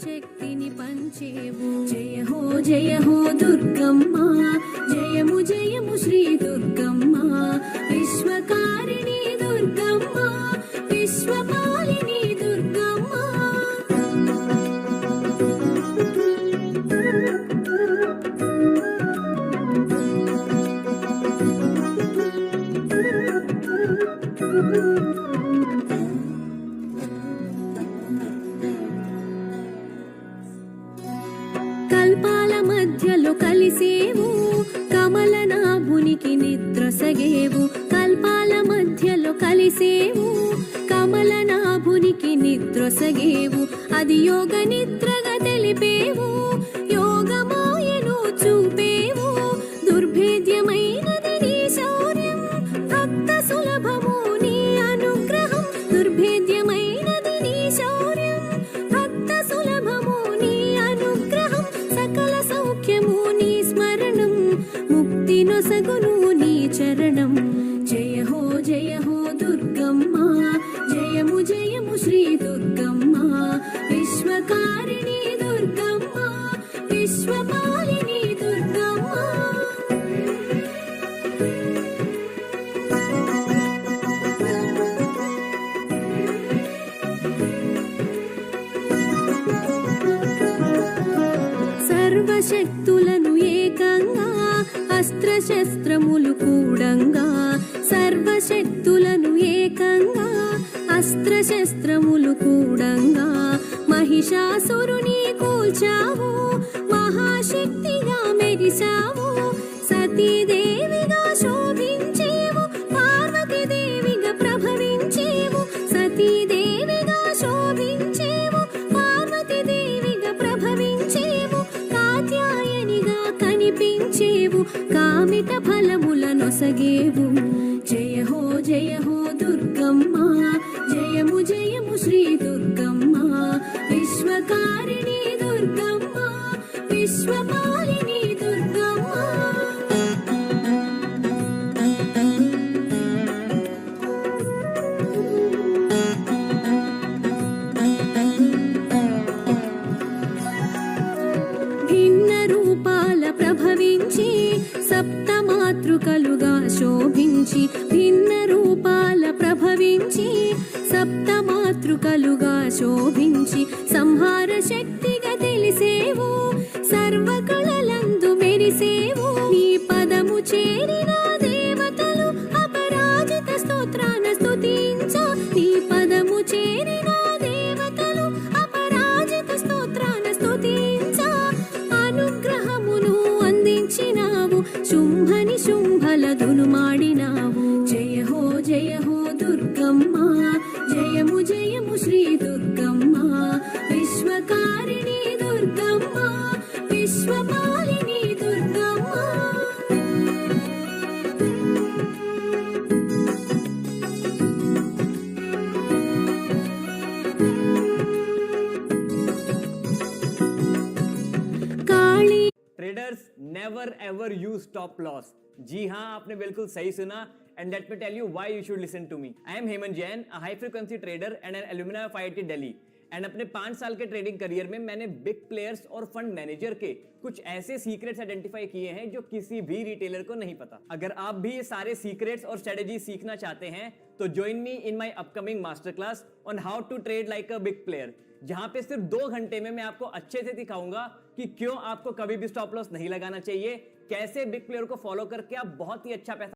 శక్తిని పంచేవు. జయ హో జయ హో దుర్గమ్మ. జయము జయము శ్రీ దుర్గమ్మ. విశ్వకారిణి మధ్యలో కలిసేవు కమల నాభునికి నిద్రసగేవు కల్పాల మధ్యలో కలిసేవు కమల నాభునికి నిద్రసగేవు అది యోగ నిద్రగా తెలిపేవు శక్తులను ఏకంగా అస్త్రశస్త్రములు కూడంగా సర్వశక్తులను ఏకంగా అస్త్రశస్త్రములు కూడంగా. మహిషాసురుని కూల్చావు మహాశక్తిగా మెరిశావు కామిత ఫలముల నొసగేవు జయ హో జయ హో కలుగా శోభించి భిన్న రూపాల ప్రభవించి సప్తమాతృకలుగా శోభించి సంహార శక్తిగా తెలిసేవు. సర్వ दुर्गम्मा। जयमु जयमु श्री दुर्गम्मा। विश्वकारिणी Durgamma. विश्वपालिनी Durgamma. Traders never ever use stop loss जी हाँ आपने बिल्कुल सही सुना। And let me tell you why you should listen to me I am Hemant Jain a high frequency trader and an alumna of IIT Delhi and अपने पाँच साल के trading career में मैंने बिग प्लेयर्स और फंड मैनेजर के कुछ ऐसे सीक्रेट्स आइडेंटिफाई किए हैं जो किसी भी रिटेलर को नहीं पता। अगर आप भी ये सारे सीक्रेट्स और स्ट्रेटेजी सीखना चाहते हैं तो join me in my upcoming master class on how to trade like a big player जहाँ पे सिर्फ़ दो घंटे में मैं आपको अच्छे से दिखाऊँगा कि क्यों आपको कभी भी स्टॉप लॉस नहीं लगाना चाहिए, कैसे बिग प्लेयर को फॉलो करके आप बहुत ही अच्छा पैसा